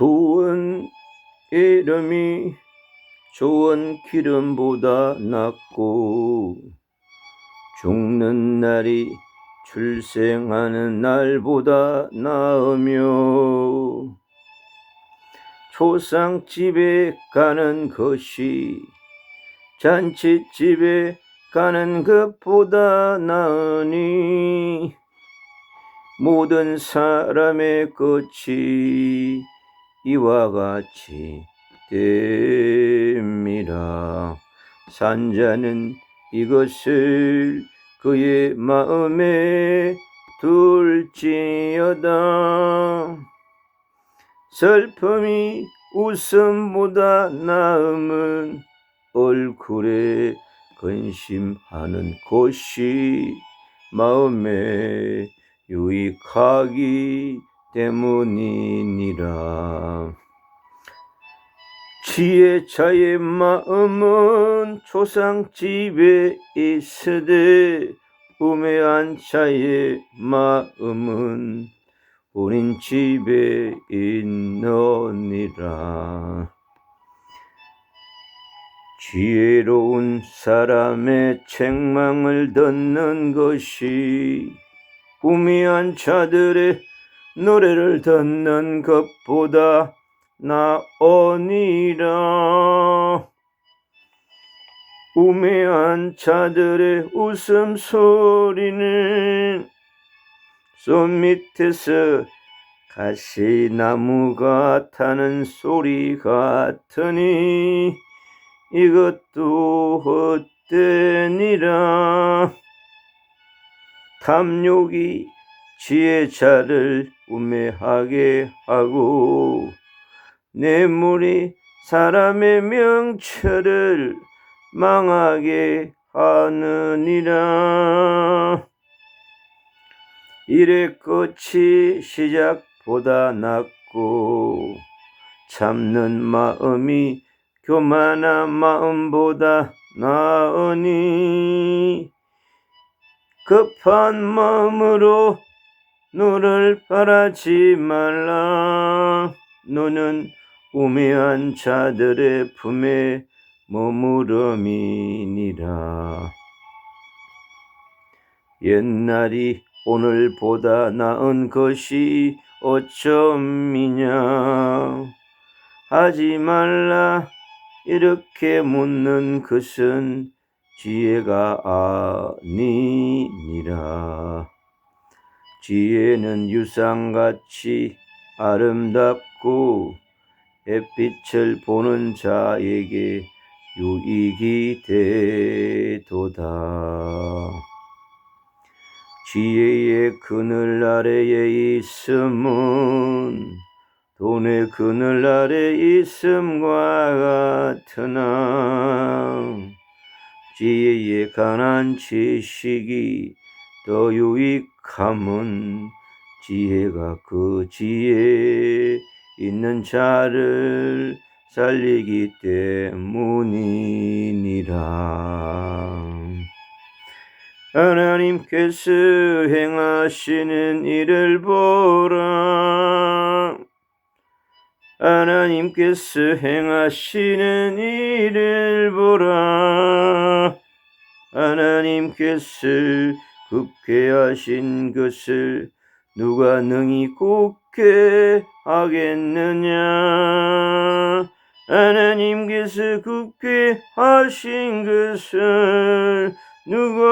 좋은 이름이 좋은 기름보다 낫고 죽는 날이 출생하는 날보다 나으며 초상집에 가는 것이 잔치집에 가는 것보다 나으니 모든 사람의 끝이 이와 같이 됨이라. 산자는 이것을 그의 마음에 둘지어다. 슬픔이 웃음보다 나음은 얼굴에 근심하는 것이 마음에 유익하기 때문이니라. 지혜자의 마음은 초상집에 있으되 우매한 자의 마음은 본인 집에 있느니라. 지혜로운 사람의 책망을 듣는 것이 우미한 자들의 노래를 듣는 것보다 나으니라. 우매한 자들의 웃음소리는 손 밑에서 가시나무가 타는 소리 같으니 이것도 헛되니라. 탐욕이 지혜자를 우매하게 하고 뇌물이 사람의 명철을 망하게 하느니라. 일의 끝이 시작보다 낫고 참는 마음이 교만한 마음보다 나으니 급한 마음으로 너를 바라지 말라. 너는 우매한 자들의 품에 머무름이니라. 옛날이 오늘보다 나은 것이 어쩜이냐. 하지 말라. 이렇게 묻는 것은 지혜가 아니니라. 지혜는 유상같이 아름답고 햇빛을 보는 자에게 유익이 되도다. 지혜의 그늘 아래에 있음은 돈의 그늘 아래 있음과 같으나 지혜에 관한 지식이 더 유익 함은 지혜가 그 지혜에 있는 자를 살리기 때문이니라. 하나님께서 행하시는 일을 보라. 하나님께서 행하시는 일을 보라. 하나님께서 굳게 하신 것을 누가 능히 굳게 하겠느냐? 하나님께서 굳게 하신 것을 누가